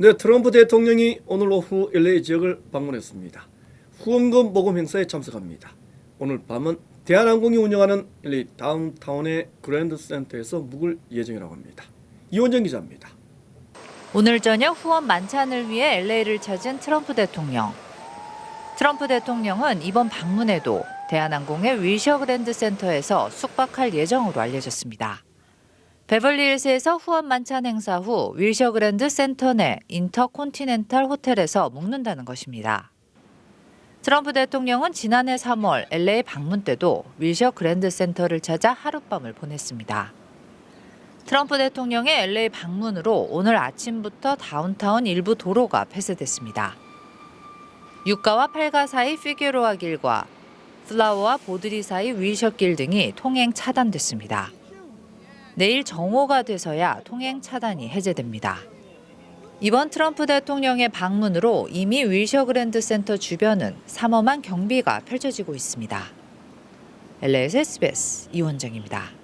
네, 트럼프 대통령이 오늘 오후 LA 지역을 방문했습니다. 후원금 모금 행사에 참석합니다. 오늘 밤은 대한항공이 운영하는 LA 다운타운의 그랜드 센터에서 묵을 예정이라고 합니다. 이원정 기자입니다. 오늘 저녁 후원 만찬을 위해 LA를 찾은 트럼프 대통령. 트럼프 대통령은 이번 방문에도 대한항공의 위셔 그랜드 센터에서 숙박할 예정으로 알려졌습니다. 베벌리힐스에서 후원 만찬 행사 후 위셔 그랜드 센터 내 인터콘티넨탈 호텔에서 묵는다는 것입니다. 트럼프 대통령은 지난해 3월 LA 방문 때도 위셔 그랜드 센터를 찾아 하룻밤을 보냈습니다. 트럼프 대통령의 LA 방문으로 오늘 아침부터 다운타운 일부 도로가 폐쇄됐습니다. 유가와 팔가 사이 피규로아 길과 플라워와 보드리 사이 위셔길 등이 통행 차단됐습니다. 내일 정오가 돼서야 통행 차단이 해제됩니다. 이번 트럼프 대통령의 방문으로 이미 위셔 그랜드 센터 주변은 삼엄한 경비가 펼쳐지고 있습니다. LA에서 SBS 이원정입니다.